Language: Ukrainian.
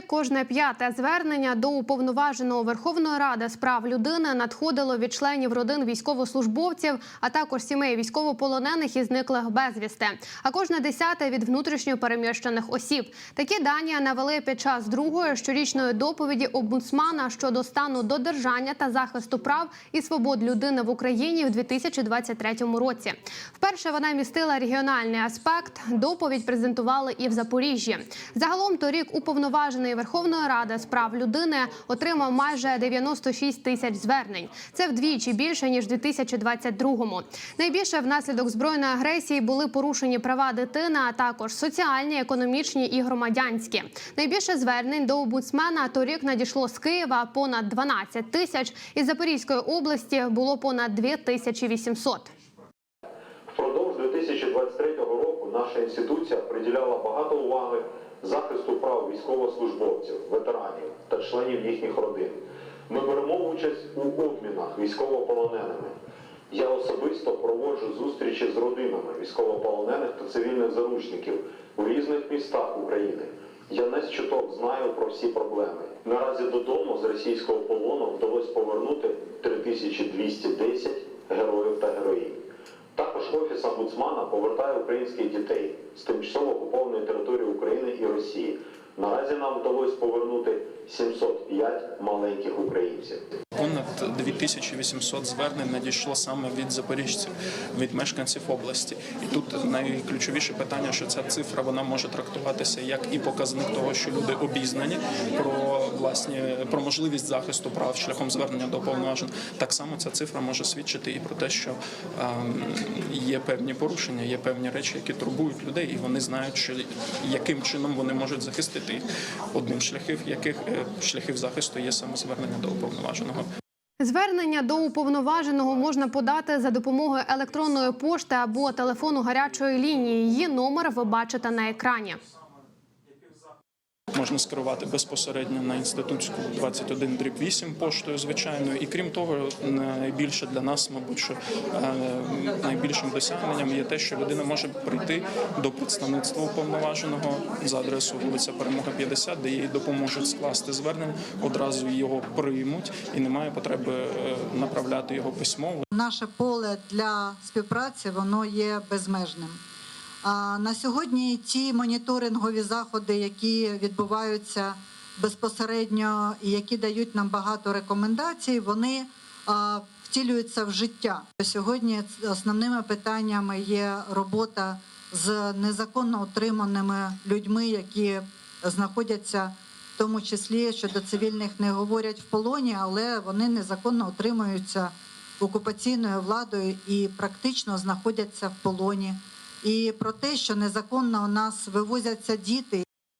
Кожне п'яте звернення до уповноваженого Верховної Ради з прав людини надходило від членів родин військовослужбовців, а також сімей військовополонених і зниклих безвісти. А кожне десяте від внутрішньо переміщених осіб. Такі дані навели під час другої щорічної доповіді омбудсмана щодо стану додержання та захисту прав і свобод людини в Україні в 2023 році. Вперше вона містила регіональний аспект. Доповідь презентували і в Запоріжжі. Загалом торік уповноважений Верховної Ради з прав людини отримав майже 96 тисяч звернень. Це вдвічі більше ніж 2022-му. Найбільше внаслідок збройної агресії були порушені права дитини, а також соціальні, економічні і громадянські. Найбільше звернень до омбудсмена торік надійшло з Києва понад 12 тисяч. Із Запорізької області було понад 2800. Впродовж 2023 року наша інституція приділяла багато уваги захисту прав військовослужбовців, ветеранів та членів їхніх родин. Ми беремо участь у обмінах військовополоненими. Я особисто проводжу зустрічі з родинами військовополонених та цивільних заручників у різних містах України. Я не з чуток знаю про всі проблеми. Наразі додому з російського полону вдалося повернути 3210 героїв та героїнь. Також офіс омбудсмана повертає українських дітей з тимчасово окупованої території України і Росії. Наразі нам вдалося повернути 705 маленьких українців. Понад 2800 звернень надійшло саме від запоріжців, від мешканців області. І тут найключовіше питання, що ця цифра вона може трактуватися як і показник того, що люди обізнані про власні про можливість захисту прав шляхом звернення до повноважень. Так само ця цифра може свідчити і про те, що ем, є певні порушення, є певні речі, які турбують людей, і вони знають, що яким чином вони можуть захистити. Одним шляхів, яких е, шляхів захисту є саме звернення до уповноваженого. Звернення до уповноваженого можна подати за допомогою електронної пошти або телефону гарячої лінії. Її номер ви бачите на екрані. Можна скерувати безпосередньо на інститутську 21 дріб 8 поштою, звичайно. І крім того, найбільше для нас, мабуть, що е, найбільшим досягненням є те, що людина може прийти до представництва уповноваженого за адресою вулиця Перемога 50, де їй допоможуть скласти звернення, одразу його приймуть, і немає потреби е, направляти його письмово. Наше поле для співпраці воно є безмежним. На сьогодні ті моніторингові заходи, які відбуваються безпосередньо і які дають нам багато рекомендацій, вони втілюються в життя. Сьогодні основними питаннями є робота з незаконно утриманими людьми, які знаходяться в тому числі щодо цивільних не говорять в полоні, але вони незаконно утримуються окупаційною владою і практично знаходяться в полоні. І про те, що незаконно у нас вивозяться діти,